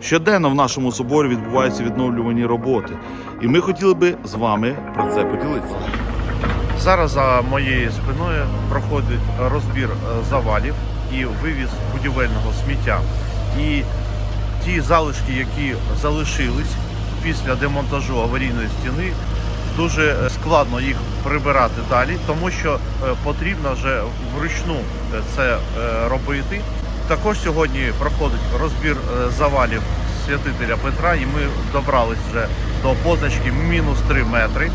Щоденно в нашому соборі відбуваються відновлювані роботи, і ми хотіли би з вами про це поділитися. Зараз за моєю спиною проходить розбір е, завалів і вивіз будівельного сміття. І ті залишки, які залишились після демонтажу аварійної стіни, дуже е, складно їх прибирати далі, тому що е, потрібно вже вручну це робити. Також сьогодні проходить розбір е, завалів святителя Петра, і ми добрались вже до позначки мінус 3 метри.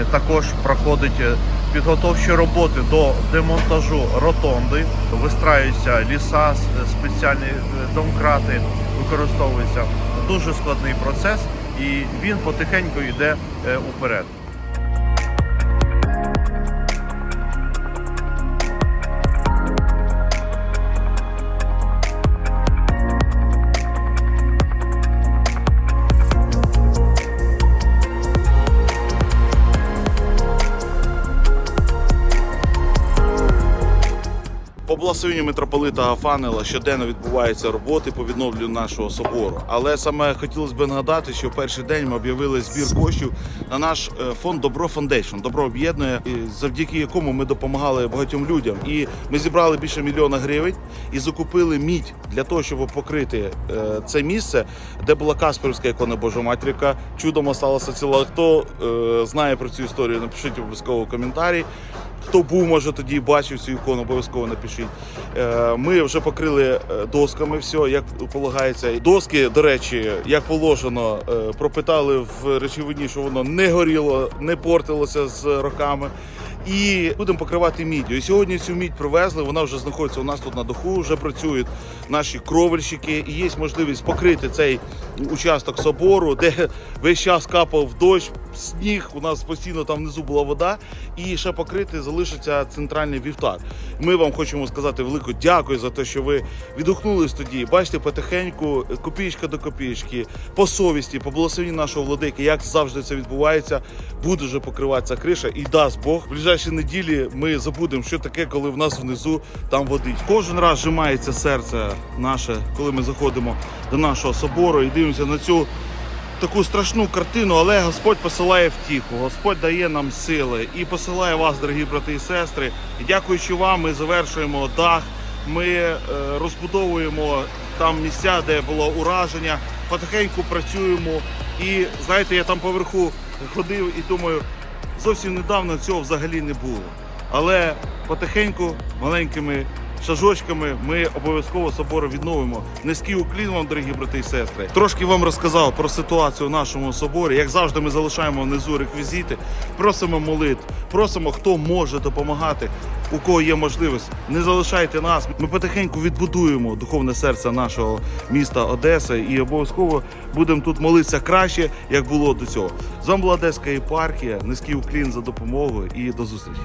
Е, Також проходить е, підготовчі роботи до демонтажу ротонди, вистраюються ліса, спеціальні домкрати використовуються. Дуже складний процес, і він потихеньку йде уперед. По благословенню митрополита Гафанела щоденно відбуваються роботи по відновленню нашого собору. Але саме хотілося б нагадати, що в перший день ми об'явили збір коштів на наш е, фонд Добро Фондейшн. Добро об'єднує, завдяки якому ми допомагали багатьом людям. І ми зібрали більше мільйона гривень і закупили мідь для того, щоб покрити е, це місце, де була Касперівська ікона Божа Матріка. Чудом осталося ціла. Хто е, знає про цю історію, напишіть обов'язково коментарі. Хто був, може тоді бачив цю ікону, обов'язково напишіть. Е, Ми вже покрили е, досками все, як полагається. Доски, до речі, як положено, е, пропитали в речовині, що воно не горіло, не портилося з роками. І будемо покривати міддю. І сьогодні цю мідь привезли. Вона вже знаходиться у нас тут на даху. Вже працюють наші кровельщики. І є можливість покрити цей участок собору, де весь час капав дощ, сніг. У нас постійно там внизу була вода. І ще покрити залишиться центральний вівтар. Ми вам хочемо сказати велику дякую за те, що ви відгукнулись тоді. Бачите, потихеньку, копійка до копійки, по совісті, по благословенню нашого владики, як завжди це відбувається, буде вже покриватися криша і дасть Бог. Ближайші неділі ми забудемо, що таке, коли в нас внизу там водить. Кожен раз зжимається серце наше, коли ми заходимо до нашого собору і дивимося на цю таку страшну картину, але Господь посилає втіху, Господь дає нам сили і посилає вас, дорогі брати і сестри. Дякуючи вам, ми завершуємо дах. Ми е, розбудовуємо там місця, де було ураження. Потихеньку працюємо. І знаєте, я там поверху ходив і думаю, зовсім недавно цього взагалі не було. Але потихеньку, маленькими шажочками ми обов'язково собор відновимо. Низький уклін вам, дорогі брати і сестри. Трошки вам розказав про ситуацію в нашому соборі. Як завжди, ми залишаємо внизу реквізити, просимо молитв, просимо, хто може допомагати, у кого є можливість. Не залишайте нас. Ми потихеньку відбудуємо духовне серце нашого міста Одеси і обов'язково будемо тут молитися краще, як було до цього. З вами була Одеська єпархія. Низький уклін за допомогою і до зустрічі.